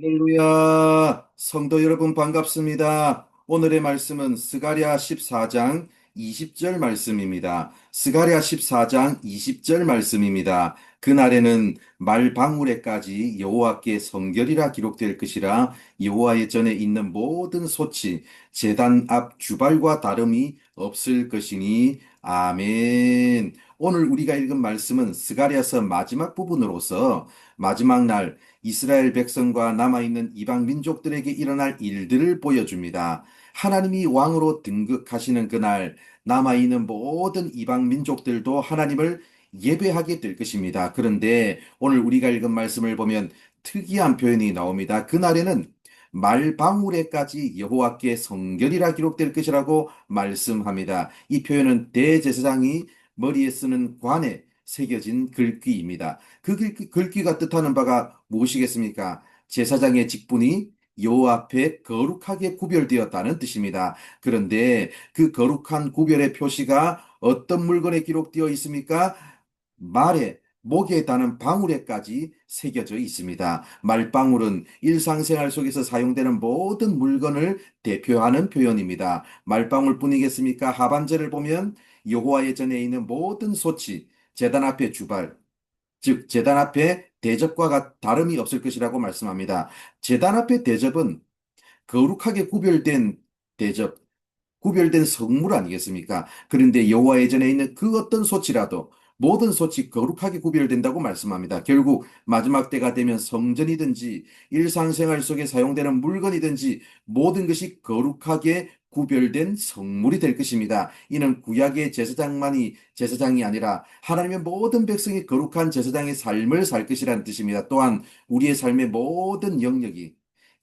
할렐루야, 성도 여러분 반갑습니다. 오늘의 말씀은 스가랴 14장 20절 말씀입니다. 스가랴 14장 20절 말씀입니다. 그날에는 말방울에까지 여호와께 성결이라 기록될 것이라 여호와의 전에 있는 모든 소치 제단 앞 주발과 다름이 없을 것이니 아멘. 오늘 우리가 읽은 말씀은 스가랴서 마지막 부분으로서 마지막 날 이스라엘 백성과 남아있는 이방 민족들에게 일어날 일들을 보여줍니다. 하나님이 왕으로 등극하시는 그날 남아있는 모든 이방 민족들도 하나님을 예배하게 될 것입니다. 그런데 오늘 우리가 읽은 말씀을 보면 특이한 표현이 나옵니다. 그날에는 말방울에까지 여호와께 성결이라 기록될 것이라고 말씀합니다. 이 표현은 대제사장이 머리에 쓰는 관에 새겨진 글귀입니다. 그 글귀, 글귀가 뜻하는 바가 무엇이겠습니까? 제사장의 직분이 여호와 앞에 거룩하게 구별되었다는 뜻입니다. 그런데 그 거룩한 구별의 표시가 어떤 물건에 기록되어 있습니까? 말에 목에 다는 방울에까지 새겨져 있습니다. 말방울은 일상생활 속에서 사용되는 모든 물건을 대표하는 표현입니다. 말방울뿐이겠습니까? 하반절을 보면 여호와의 전에 있는 모든 소치, 제단 앞에 주발, 즉 제단 앞에 대접과 다름이 없을 것이라고 말씀합니다. 제단 앞에 대접은 거룩하게 구별된 대접, 구별된 성물 아니겠습니까? 그런데 여호와의 전에 있는 그 어떤 소치라도 모든 소치 거룩하게 구별된다고 말씀합니다. 결국 마지막 때가 되면 성전이든지 일상생활 속에 사용되는 물건이든지 모든 것이 거룩하게 구별된 성물이 될 것입니다. 이는 구약의 제사장만이 제사장이 아니라 하나님의 모든 백성이 거룩한 제사장의 삶을 살 것이라는 뜻입니다. 또한 우리의 삶의 모든 영역이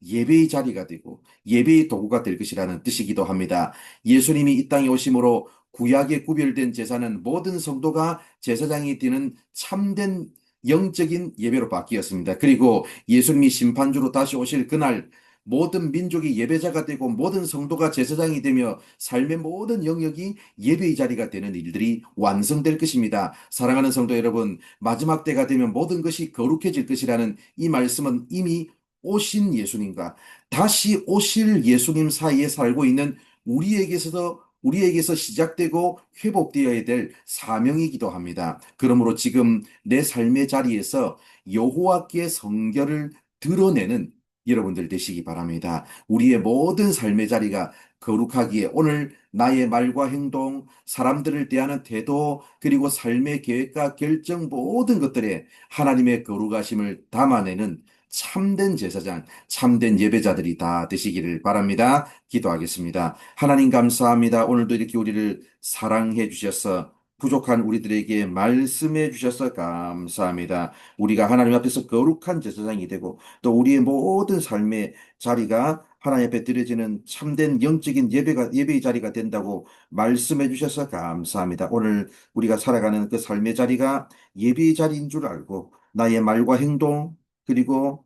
예배의 자리가 되고 예배의 도구가 될 것이라는 뜻이기도 합니다. 예수님이 이 땅에 오심으로 구약에 구별된 제사는 모든 성도가 제사장이 되는 참된 영적인 예배로 바뀌었습니다. 그리고 예수님이 심판주로 다시 오실 그날 모든 민족이 예배자가 되고 모든 성도가 제사장이 되며 삶의 모든 영역이 예배의 자리가 되는 일들이 완성될 것입니다. 사랑하는 성도 여러분, 마지막 때가 되면 모든 것이 거룩해질 것이라는 이 말씀은 이미 오신 예수님과 다시 오실 예수님 사이에 살고 있는 우리에게서도 우리에게서 시작되고 회복되어야 될 사명이기도 합니다. 그러므로 지금 내 삶의 자리에서 여호와께 성결을 드러내는 여러분들 되시기 바랍니다. 우리의 모든 삶의 자리가 거룩하기에 오늘 나의 말과 행동, 사람들을 대하는 태도, 그리고 삶의 계획과 결정 모든 것들에 하나님의 거룩하심을 담아내는 참된 제사장, 참된 예배자들이 다 되시기를 바랍니다. 기도하겠습니다. 하나님 감사합니다. 오늘도 이렇게 우리를 사랑해 주셔서 부족한 우리들에게 말씀해 주셔서 감사합니다. 우리가 하나님 앞에서 거룩한 제사장이 되고 또 우리의 모든 삶의 자리가 하나님 앞에 드려지는 참된 영적인 예배가 예배의 자리가 된다고 말씀해 주셔서 감사합니다. 오늘 우리가 살아가는 그 삶의 자리가 예배의 자리인 줄 알고 나의 말과 행동 그리고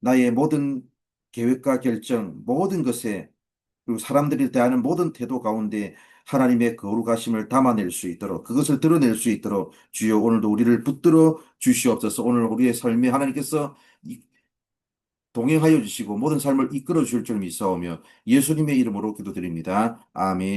나의 모든 계획과 결정 모든 것에 그리고 사람들이 대하는 모든 태도 가운데 하나님의 거룩하심을 담아낼 수 있도록 그것을 드러낼 수 있도록 주여 오늘도 우리를 붙들어 주시옵소서 오늘 우리의 삶에 하나님께서 동행하여 주시고 모든 삶을 이끌어 주실 줄 믿사오며 예수님의 이름으로 기도드립니다. 아멘.